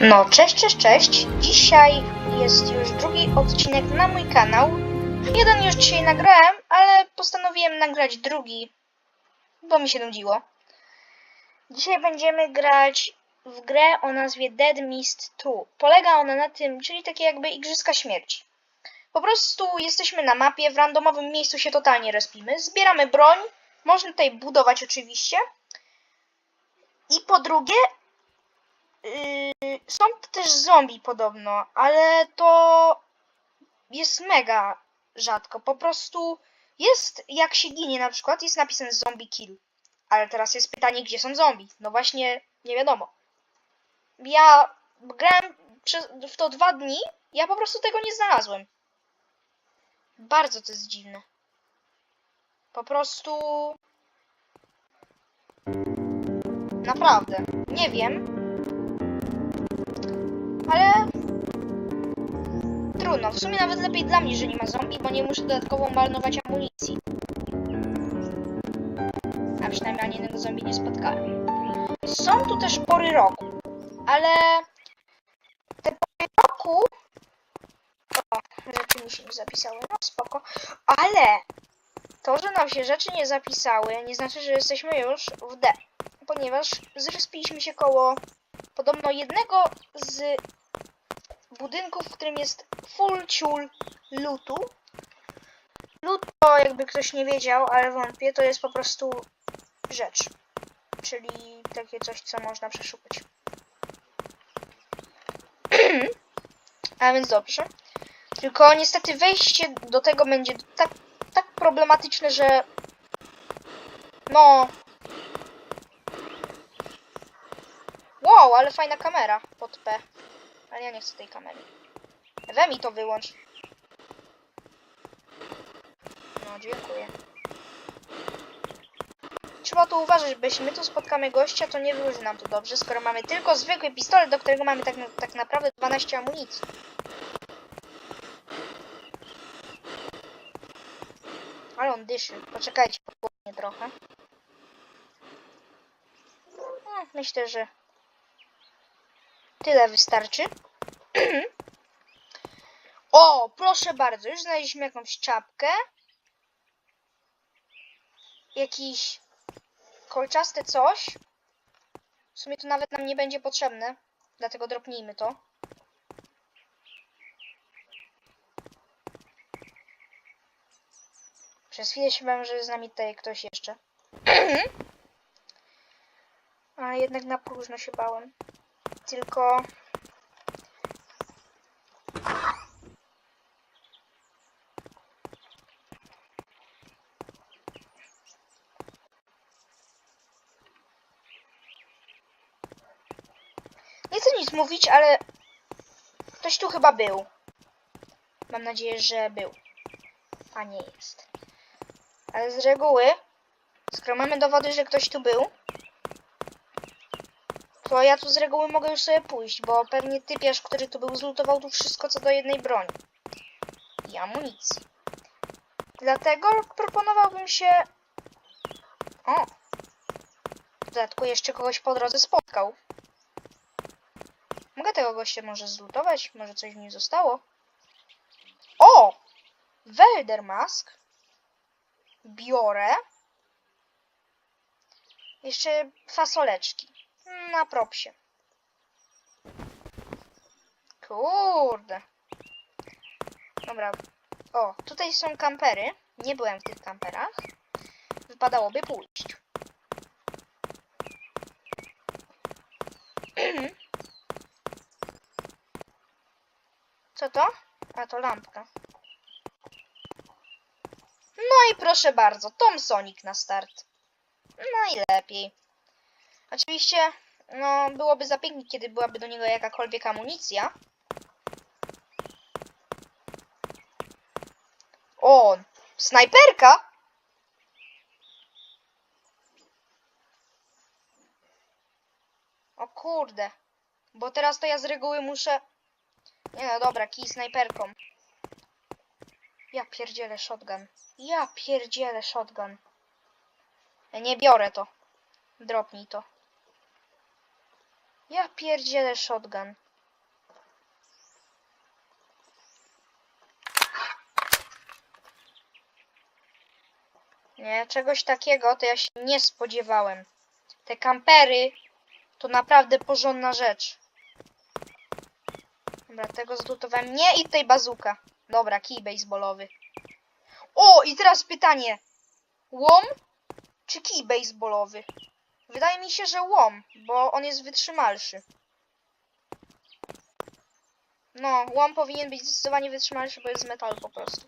No, cześć, cześć, cześć. Dzisiaj jest już drugi odcinek na mój kanał. Jeden już dzisiaj nagrałem, ale postanowiłem nagrać drugi, bo mi się nudziło. Dzisiaj będziemy grać w grę o nazwie Dead Mist 2. Polega ona na tym, czyli takie jakby Igrzyska Śmierci. Po prostu jesteśmy na mapie, w randomowym miejscu się totalnie respimy, zbieramy broń, można tutaj budować oczywiście. I po drugie, Yy, są też zombie podobno, ale to jest mega rzadko. Po prostu jest, jak się ginie na przykład, jest napisane zombie kill. Ale teraz jest pytanie, gdzie są zombie? No właśnie, nie wiadomo. Ja grałem w to dwa dni, ja po prostu tego nie znalazłem. Bardzo to jest dziwne. Po prostu... Naprawdę. Nie wiem, ale trudno. W sumie nawet lepiej dla mnie, że nie ma zombie, bo nie muszę dodatkowo marnować amunicji. A przynajmniej ani jednego zombie nie spotkałem. Są tu też pory roku, ale te pory roku... O, rzeczy mi się nie zapisały, no spoko. Ale to, że nam się rzeczy nie zapisały, nie znaczy, że jesteśmy już w D. Ponieważ zrespiliśmy się koło podobno jednego z budynków, w którym jest full ciul lutu. Lut to jakby ktoś nie wiedział, ale wątpię, to jest po prostu rzecz. Czyli takie coś, co można przeszukać. A więc dobrze. Tylko niestety wejście do tego będzie tak, tak problematyczne, że no Wow, ale fajna kamera pod P. Ale ja nie chcę tej kamery. We mi to wyłącz. No, dziękuję. Trzeba tu uważać, bo jeśli my tu spotkamy gościa, to nie wyłoży nam to dobrze, skoro mamy tylko zwykły pistolet, do którego mamy tak, tak naprawdę 12 amunicji. Ale on dyszy. Poczekajcie, pochłodnie trochę. Myślę, że Tyle wystarczy. o, proszę bardzo, już znaleźliśmy jakąś czapkę. Jakiś kolczaste coś. W sumie to nawet nam nie będzie potrzebne, dlatego dropnijmy to. Przez chwilę się bałem, że z nami tutaj ktoś jeszcze. Ale jednak na próżno się bałem. Tylko... Nie chcę nic mówić, ale ktoś tu chyba był. Mam nadzieję, że był. A nie jest. Ale z reguły, skoro mamy dowody, że ktoś tu był, to ja tu z reguły mogę już sobie pójść, bo pewnie typiarz, który tu był, zlutował tu wszystko co do jednej broni. I amunicji. Dlatego proponowałbym się... O! W dodatku jeszcze kogoś po drodze spotkał. Mogę tego gościa może zlutować? Może coś mi zostało? O! Welder Mask. Biorę. Jeszcze fasoleczki. Na propsie. Kurde. Dobra. O, tutaj są kampery. Nie byłem w tych kamperach. Wypadałoby pójść. Co to? A to lampka. No i proszę bardzo, Tom Sonic na start. Najlepiej. Oczywiście, no, byłoby za pięknie, kiedy byłaby do niego jakakolwiek amunicja. O, snajperka! O kurde. Bo teraz to ja z reguły muszę... Nie no, dobra, kij snajperką. Ja pierdzielę shotgun. Ja pierdzielę shotgun. Nie biorę to. Dropnij to. Ja pierdzielę shotgun. Nie, czegoś takiego to ja się nie spodziewałem. Te kampery to naprawdę porządna rzecz. Dobra, tego zlutowałem. Nie i tej bazuka. Dobra, kij baseballowy. O, i teraz pytanie. Łom czy kij baseballowy? Wydaje mi się, że łom, bo on jest wytrzymalszy. No, łom powinien być zdecydowanie wytrzymalszy, bo jest z metalu po prostu.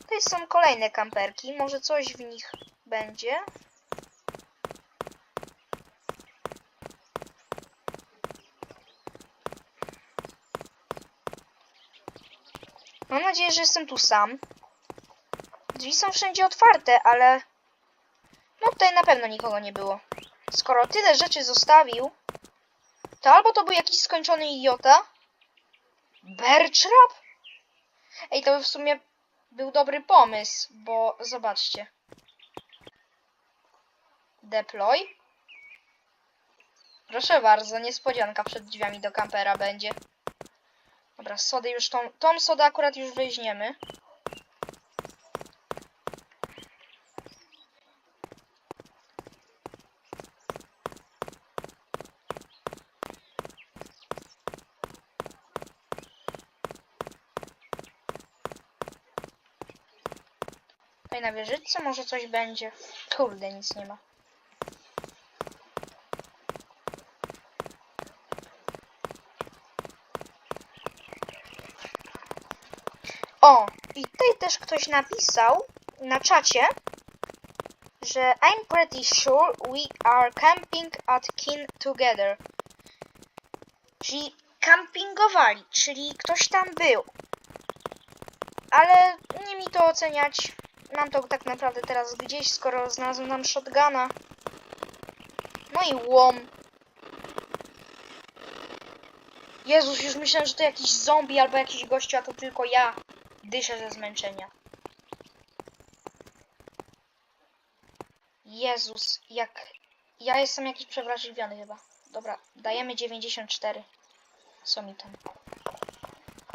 Tutaj są kolejne kamperki. Może coś w nich będzie. Mam nadzieję, że jestem tu sam. Drzwi są wszędzie otwarte, ale... Tutaj na pewno nikogo nie było. Skoro tyle rzeczy zostawił, to albo to był jakiś skończony idiota. Bertrap? Ej, to w sumie był dobry pomysł, bo zobaczcie. Deploy. Proszę bardzo, niespodzianka przed drzwiami do kampera będzie. Dobra, sody już tą, tą sodę akurat już weźmiemy. Na wieżyczce może coś będzie. Kurde, nic nie ma. O, i tutaj też ktoś napisał na czacie, że I'm pretty sure we are camping at Kin together. Czyli campingowali, czyli ktoś tam był. Ale nie mi to oceniać. Mam to tak naprawdę teraz gdzieś, skoro znalazłem nam shotguna. No i łom. Jezus, już myślałem, że to jakiś zombie albo jakiś gościu, a to tylko ja dyszę ze zmęczenia. Jezus, jak... Ja jestem jakiś przewrażliwiony chyba. Dobra, dajemy 94. Co mi tam?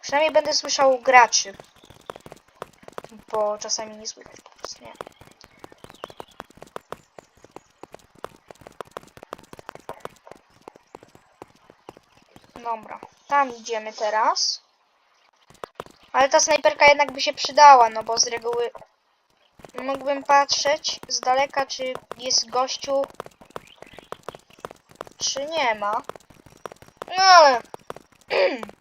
Przynajmniej będę słyszał graczy. Bo czasami nie słychać po prostu, nie? Dobra, tam idziemy teraz. Ale ta snajperka jednak by się przydała, no bo z reguły mógłbym patrzeć z daleka, czy jest gościu, czy nie ma. No ale...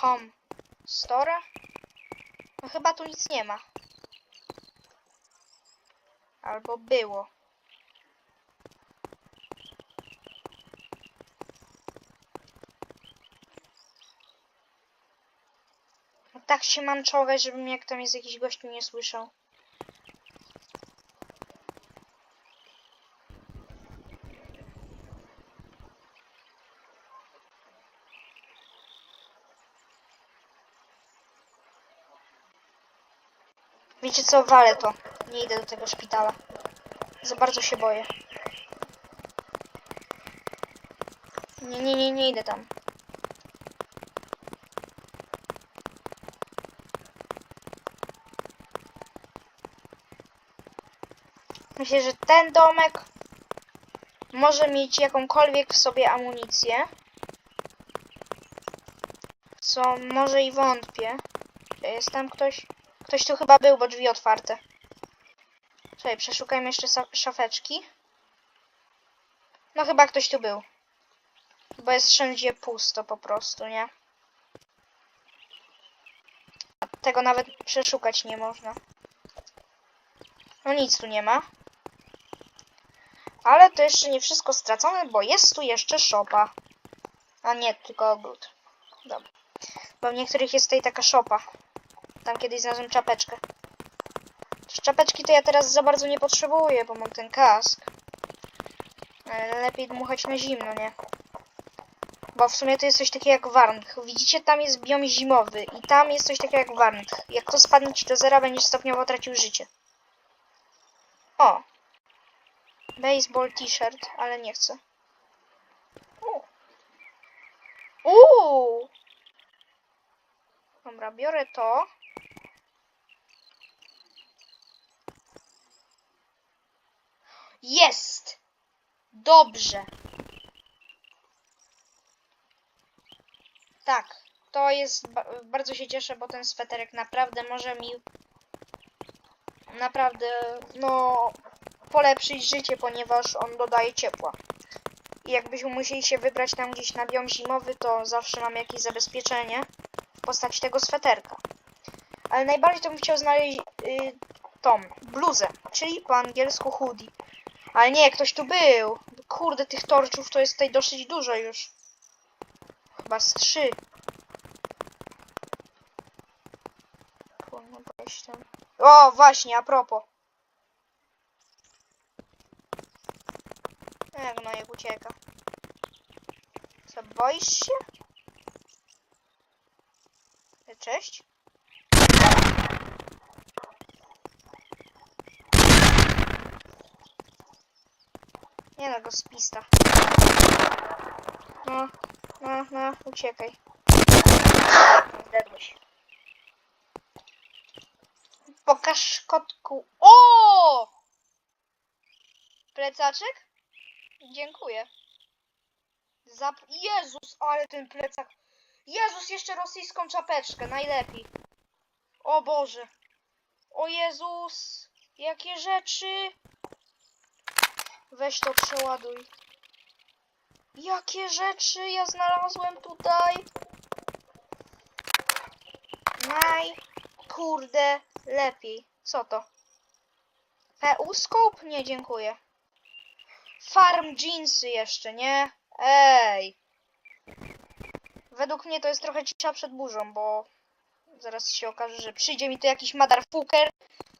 Home store? No chyba tu nic nie ma. Albo było. No tak się mam czołgać, żebym jak tam jest jakiś gościu nie słyszał. Wiecie co, walę to. Nie idę do tego szpitala. Za bardzo się boję. Nie, nie, nie, nie idę tam. Myślę, że ten domek może mieć jakąkolwiek w sobie amunicję. Co może i wątpię. Jest tam ktoś? Ktoś tu chyba był, bo drzwi otwarte. Czekaj, przeszukajmy jeszcze szafeczki. No chyba ktoś tu był. Bo jest wszędzie pusto po prostu, nie? Tego nawet przeszukać nie można. No nic tu nie ma. Ale to jeszcze nie wszystko stracone, bo jest tu jeszcze szopa. A nie, tylko ogród. Dobra. Bo w niektórych jest tutaj taka szopa. Tam kiedyś znalazłem czapeczkę. Chociaż Czapeczki to ja teraz za bardzo nie potrzebuję, bo mam ten kask. Ale lepiej dmuchać na zimno, nie? Bo w sumie to jest coś takiego jak warnk. Widzicie, tam jest biom zimowy i tam jest coś takiego jak warnk. Jak to spadnie ci do zera, będziesz stopniowo tracił życie. O! Baseball t-shirt, ale nie chcę. Uuu! Dobra, biorę to. Jest! Dobrze. Tak, to jest. ba- Bardzo się cieszę, bo ten sweterek naprawdę może mi. Naprawdę, no. polepszyć życie, ponieważ on dodaje ciepła. I jakbyśmy musieli się wybrać tam gdzieś na biom zimowy, to zawsze mamy jakieś zabezpieczenie w postaci tego sweterka. Ale najbardziej to bym chciał znaleźć y, tą bluzę, czyli po angielsku hoodie. Ale nie, ktoś tu był. Kurde, tych torczów to jest tutaj dosyć dużo już. Chyba z trzy. O, właśnie, a propos. Jak no, jak ucieka. Co, boisz się? Cześć. Nie no, go spista. No, no, no, uciekaj. Zdedłeś. Pokaż kotku. O! Plecaczek? Dziękuję. Zap... Jezus, ale ten plecak. Jezus, jeszcze rosyjską czapeczkę, najlepiej. O Boże. O Jezus, jakie rzeczy. Weź to przeładuj. Jakie rzeczy ja znalazłem tutaj. Naj, kurde, lepiej. Co to? PU Scope? Nie, dziękuję. Farm jeansy jeszcze, nie? Ej. Według mnie to jest trochę cisza przed burzą, bo zaraz się okaże, że przyjdzie mi tu jakiś motherfucker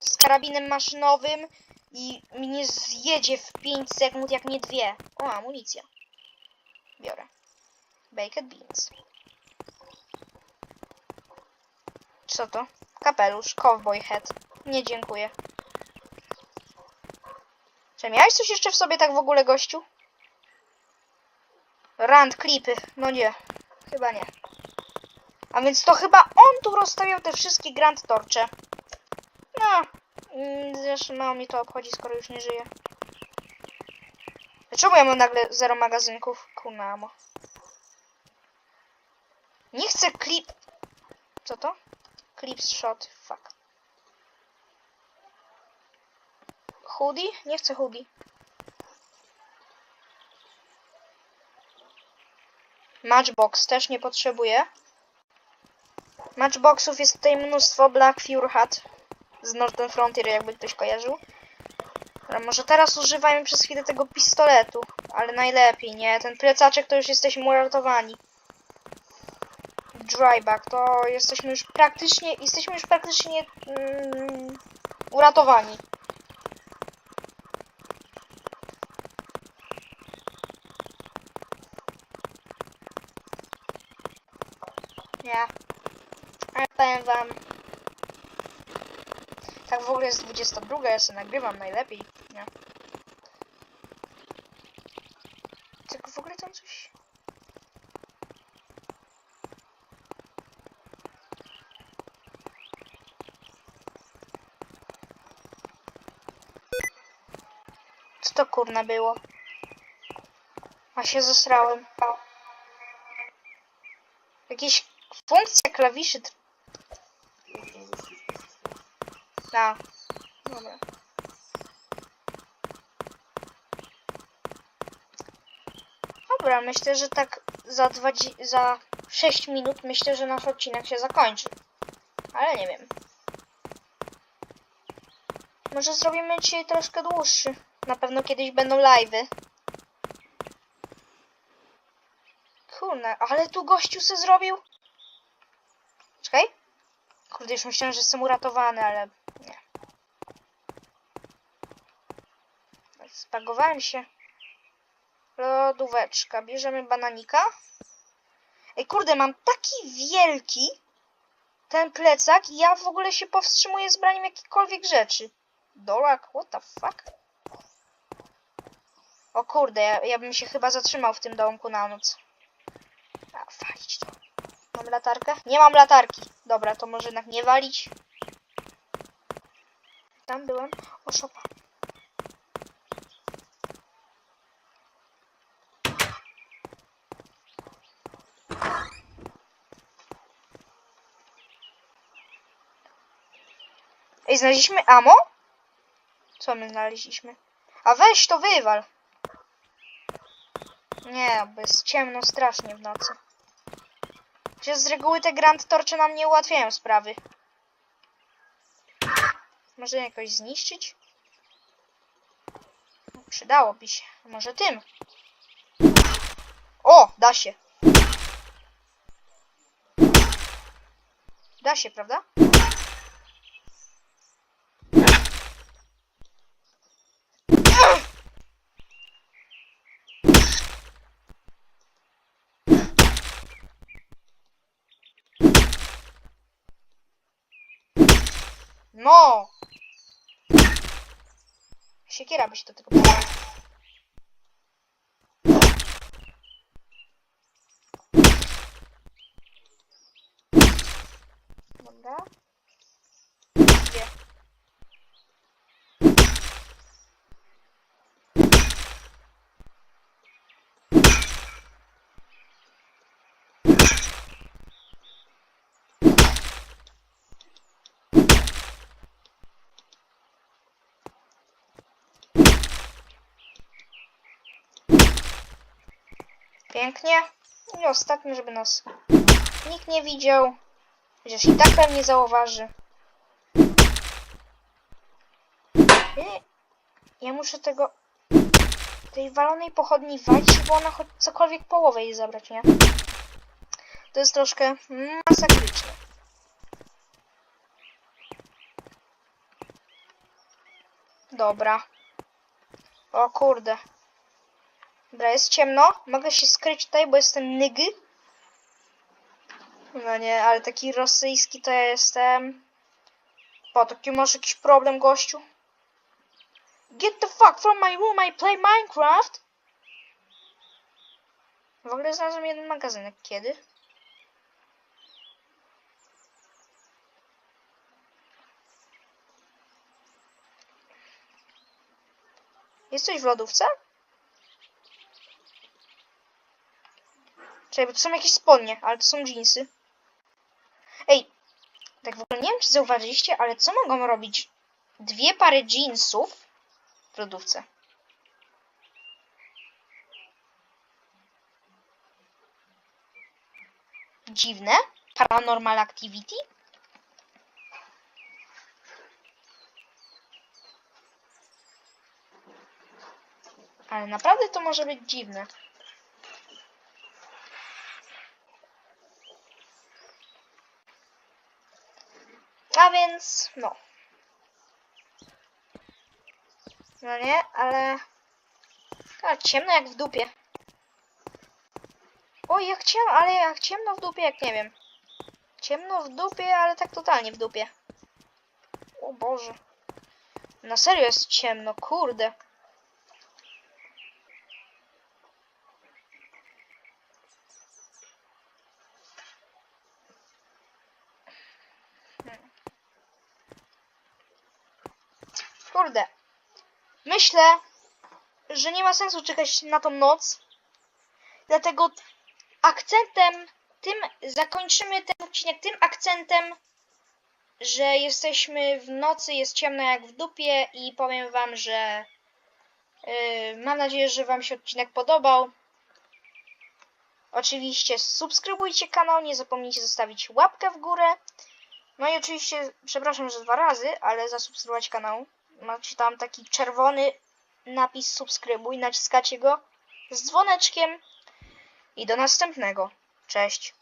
z karabinem maszynowym i mnie zjedzie w 5 sekund, jak nie dwie. O, amunicja. Biorę. Baked beans. Co to? Kapelusz, cowboy hat. Nie dziękuję. Czy miałeś coś jeszcze w sobie tak w ogóle, gościu? Rand klipy. No nie. Chyba nie. A więc to chyba on tu rozstawiał te wszystkie Grand Torcze. No. Mm, Zresztą mało mi to obchodzi, skoro już nie żyje. Dlaczego ja mam nagle zero magazynków? Kunamo. Nie chcę klip... Co to? Clips shot. Fuck. Hoodie? Nie chcę hoodie. Matchbox też nie potrzebuję. Matchboxów jest tutaj mnóstwo. Black Fury Hat z Northern Frontier, jakby ktoś kojarzył. Może teraz używajmy przez chwilę tego pistoletu, ale najlepiej, nie? Ten plecaczek to już jesteśmy uratowani. Dryback to jesteśmy już praktycznie, jesteśmy już praktycznie mm, uratowani. Nie. Ale powiem wam. Tak w ogóle jest 22, ja sobie nagrywam najlepiej. Nie. Tak w ogóle tam coś. Co to kurna było? A się zesrałem. Jakieś funkcja klawiszy. A. Dobra. Dobra, myślę, że tak za, 20, za 6 minut myślę, że nasz odcinek się zakończy. Ale nie wiem. Może zrobimy dzisiaj troszkę dłuższy. Na pewno kiedyś będą live'y. Kurna, ale tu gościu se zrobił. Czekaj. Kurde, już myślałem, że jestem uratowany, ale nie. Spagowałem się. Lodóweczka. Bierzemy bananika. Ej, kurde, mam taki wielki ten plecak i ja w ogóle się powstrzymuję z braniem jakichkolwiek rzeczy. Dolak, what the fuck? O kurde, ja, ja bym się chyba zatrzymał w tym domku na noc. A, walić to. Mam latarkę? Nie mam latarki. Dobra, to może jednak nie walić. Tam byłem. O, szopa. Ej, znaleźliśmy amo? Co my znaleźliśmy? A weź to wywal. Nie, bo jest ciemno strasznie w nocy. Przecież z reguły te Grand Torcze nam nie ułatwiają sprawy. Może jakoś zniszczyć? No, Przydałoby się. Może tym. O, da się. Da się, prawda? No! Siekiera by się do tego przydała. Dobra. Dwie. Pięknie. I ostatni, żeby nas nikt nie widział. Chociaż i tak pewnie zauważy. I ja muszę tego tej walonej pochodni walić, bo ona choć cokolwiek połowę jej zabrać, nie? To jest troszkę masakryczne. Dobra. O kurde. Dobra, jest ciemno. Mogę się skryć tutaj, bo jestem nygy. No nie, ale taki rosyjski to ja jestem. Po, taki masz jakiś problem, gościu? Get the fuck from my room, I play Minecraft! W ogóle znalazłem jeden magazynek. Kiedy? Jest coś w lodówce? Czekaj, bo to są jakieś spodnie, ale to są jeansy. Ej, tak w ogóle nie wiem, czy zauważyliście, ale co mogą robić dwie pary jeansów w lodówce? Dziwne. Paranormal Activity? Ale naprawdę to może być dziwne. A więc, no. No nie, ale... A, ciemno jak w dupie. Oj, jak ciemno, ale jak ciemno w dupie, jak nie wiem. Ciemno w dupie, ale tak totalnie w dupie. O Boże. Na serio jest ciemno. Kurde. Myślę, że nie ma sensu czekać na tą noc. Dlatego akcentem tym zakończymy ten odcinek tym akcentem, że jesteśmy w nocy, jest ciemno jak w dupie i powiem wam, że yy, mam nadzieję, że wam się odcinek podobał. Oczywiście subskrybujcie kanał, nie zapomnijcie zostawić łapkę w górę. No i oczywiście, przepraszam, że dwa razy, ale zasubskrybować kanał. Macie tam taki czerwony napis subskrybuj, naciskacie go z dzwoneczkiem i do następnego. Cześć.